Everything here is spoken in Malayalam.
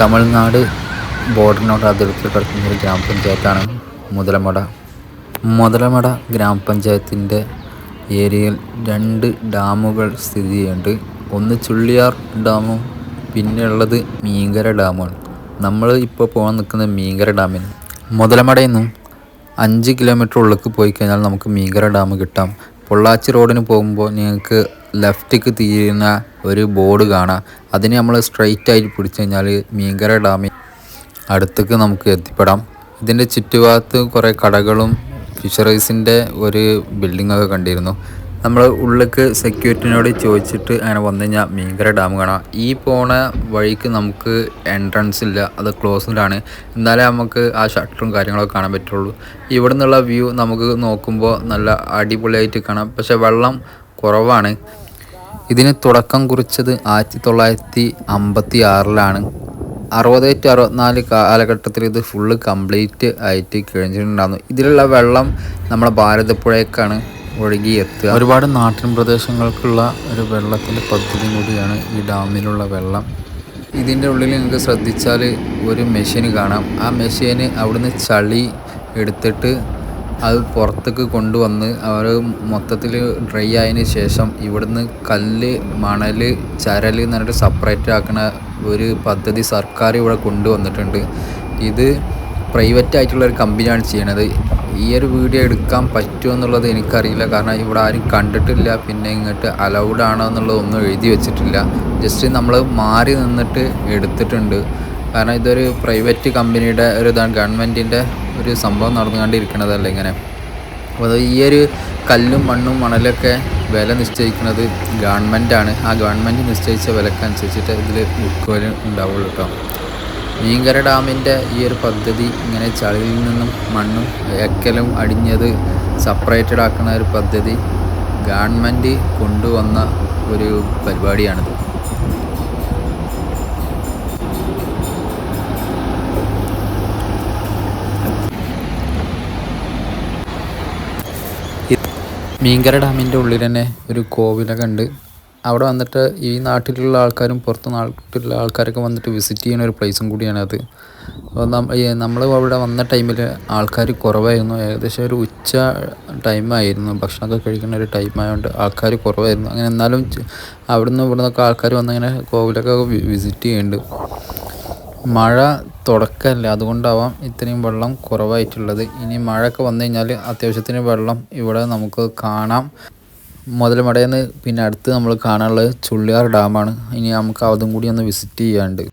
തമിഴ്നാട് ബോർഡറിനോട് അതിർത്തി കിടക്കുന്ന ഒരു ഗ്രാമപഞ്ചായത്താണ് മുതലമട. മുതലമട ഗ്രാമപഞ്ചായത്തിന്റെ ഏരിയയിൽ രണ്ട് ഡാമുകൾ സ്ഥിതി ചെയ്യുന്നുണ്ട്. ഒന്ന് ചുള്ളിയാർ ഡാമും പിന്നെ ഉള്ളത് മീങ്കര ഡാമാണ് നമ്മൾ ഇപ്പോൾ പോകാൻ നിൽക്കുന്നത് മീങ്കര ഡാമിന്. മുതലമടയിൽ നിന്നും അഞ്ച് കിലോമീറ്റർ ഉള്ളിലേക്ക് പോയി കഴിഞ്ഞാൽ നമുക്ക് മീങ്കര ഡാം കിട്ടാം. പൊള്ളാച്ചി റോഡിന് പോകുമ്പോൾ നിങ്ങൾക്ക് ലെഫ്റ്റിക്ക് തിരിയുന്ന ഒരു ബോർഡ് കാണാം. അതിന് നമ്മൾ സ്ട്രെയിറ്റ് ആയിട്ട് പിടിച്ചു കഴിഞ്ഞാൽ മീങ്കര ഡാമിൽ അടുത്തേക്ക് നമുക്ക് എത്തിപ്പെടാം. ഇതിന്റെ ചുറ്റുഭാഗത്ത് കുറേ കടകളും ഫിഷറീസിന്റെ ഒരു ബിൽഡിങ്ങൊക്കെ കണ്ടിരുന്നു. നമ്മൾ ഉള്ളിലേക്ക് സെക്യൂരിറ്റിനോട് ചോദിച്ചിട്ട് അങ്ങനെ വന്നു കഴിഞ്ഞാൽ മീങ്കര ഡാം കാണാം. ഈ പോണ വഴിക്ക് നമുക്ക് എൻട്രൻസ് ഇല്ല അത് ക്ലോസ്ഡാണ് എന്നാലേ നമുക്ക് ആ ഷട്ടറും കാര്യങ്ങളൊക്കെ കാണാൻ പറ്റുള്ളൂ. ഇവിടെ നിന്നുള്ള വ്യൂ നമുക്ക് നോക്കുമ്പോൾ നല്ല അടിപൊളിയായിട്ട് കാണാം. പക്ഷേ വെള്ളം കുറവാണ്. ഇതിന് തുടക്കം കുറിച്ചത് ആയിരത്തി തൊള്ളായിരത്തി അമ്പത്തി ആറിലാണ് അറുപത് ടു അറുപത്തിനാല് കാലഘട്ടത്തിൽ ഇത് ഫുള്ള് കംപ്ലീറ്റ് ആയിട്ട് കഴിഞ്ഞിട്ടുണ്ടായിരുന്നു. ഇതിലുള്ള വെള്ളം നമ്മുടെ ഭാരതപ്പുഴയ്ക്കാണ് ഒഴുകി എത്തുക ഒരുപാട് നാട്ടിൻ പ്രദേശങ്ങൾക്കുള്ള ഒരു വെള്ളത്തിന്റെ പദ്ധതി കൂടിയാണ് ഈ ഡാമിലുള്ള വെള്ളം. ഇതിന്റെ ഉള്ളിൽ നിങ്ങൾക്ക് ശ്രദ്ധിച്ചാൽ ഒരു മെഷീൻ കാണാം. ആ മെഷീന് അവിടുന്ന് ചളി എടുത്തിട്ട് അത് പുറത്തേക്ക് കൊണ്ടുവന്ന് അവർ മൊത്തത്തിൽ ഡ്രൈ ആയതിന് ശേഷം ഇവിടുന്ന് കല്ല് മണൽ ചരൽ എന്ന് പറഞ്ഞിട്ട് സെപ്പറേറ്റ് ആക്കുന്ന ഒരു പദ്ധതി സർക്കാർ ഇവിടെ കൊണ്ടുവന്നിട്ടുണ്ട്. ഇത് പ്രൈവറ്റ് ആയിട്ടുള്ള ഒരു കമ്പനിയാണ് ചെയ്യണത്. ഈ ഒരു വീഡിയോ എടുക്കാൻ പറ്റുമോ എന്നുള്ളത് എനിക്കറിയില്ല. കാരണം ഇവിടെ ആരും കണ്ടിട്ടില്ല. പിന്നെ ഇങ്ങോട്ട് അലൗഡ് ആണോ എന്നുള്ളത് ഒന്നും എഴുതി വെച്ചിട്ടില്ല. ജസ്റ്റ് നമ്മൾ മാറി നിന്നിട്ട് എടുത്തിട്ടുണ്ട്. കാരണം ഇതൊരു പ്രൈവറ്റ് കമ്പനിയുടെ ഒരു ഇതാണ്. ഗവൺമെന്റിന്റെ ഒരു സംഭവം നടന്നുകൊണ്ടിരിക്കണതല്ല ഇങ്ങനെ? അപ്പോൾ അത് ഈ ഒരു കല്ലും മണ്ണും മണലൊക്കെ വില നിശ്ചയിക്കുന്നത് ഗവൺമെന്റാണ്. ആ ഗവൺമെന്റ് നിശ്ചയിച്ച വിലക്കനുസരിച്ചിട്ട് ഇതിൽ ബുക്കുകൾ ഉണ്ടാവുള്ളൂ കേട്ടോ. മീങ്കര ഡാമിന്റെ ഈ ഒരു പദ്ധതി ഇങ്ങനെ ചളിയിൽ നിന്നും മണ്ണും എക്കലും അടിഞ്ഞത് സെപ്പറേറ്റഡ് ആക്കുന്ന ഒരു പദ്ധതി ഗവൺമെന്റ് കൊണ്ടുവന്ന ഒരു പരിപാടിയാണിത്. മീങ്കര ഡാമിന്റെ ഉള്ളിൽ തന്നെ ഒരു കോവിലൊക്കെ ഉണ്ട്. അവിടെ വന്നിട്ട് ഈ നാട്ടിലുള്ള ആൾക്കാരും പുറത്ത് നാട്ടിലുള്ള ആൾക്കാരൊക്കെ വന്നിട്ട് വിസിറ്റ് ചെയ്യുന്ന ഒരു പ്ലേസും കൂടിയാണ് അത്. നമ്മൾ അവിടെ വന്ന ടൈമിൽ ആൾക്കാർ കുറവായിരുന്നു. ഏകദേശം ഒരു ഉച്ച ടൈമായിരുന്നു ഭക്ഷണമൊക്കെ കഴിക്കുന്ന ഒരു ടൈം ആയതുകൊണ്ട് ആൾക്കാർ കുറവായിരുന്നു. അങ്ങനെ എന്നാലും അവിടുന്ന് ഇവിടുന്നൊക്കെ ആൾക്കാർ വന്നിങ്ങനെ കോവിലൊക്കെ വിസിറ്റ് ചെയ്യുന്നുണ്ട്. മഴ തുടക്കമല്ല? അതുകൊണ്ടാവാം ഇത്രയും വെള്ളം കുറവായിട്ടുള്ളത്. ഇനി മഴയൊക്കെ വന്നു കഴിഞ്ഞാൽ അത്യാവശ്യത്തിന് വെള്ളം ഇവിടെ നമുക്ക് കാണാം. മുതലമടയിൽ നിന്ന് പിന്നെ അടുത്ത് നമ്മൾ കാണാനുള്ളത് ചുള്ളിയാർ ഡാമാണ്. ഇനി നമുക്ക് അതും കൂടി ഒന്ന് വിസിറ്റ് ചെയ്യാണ്ട്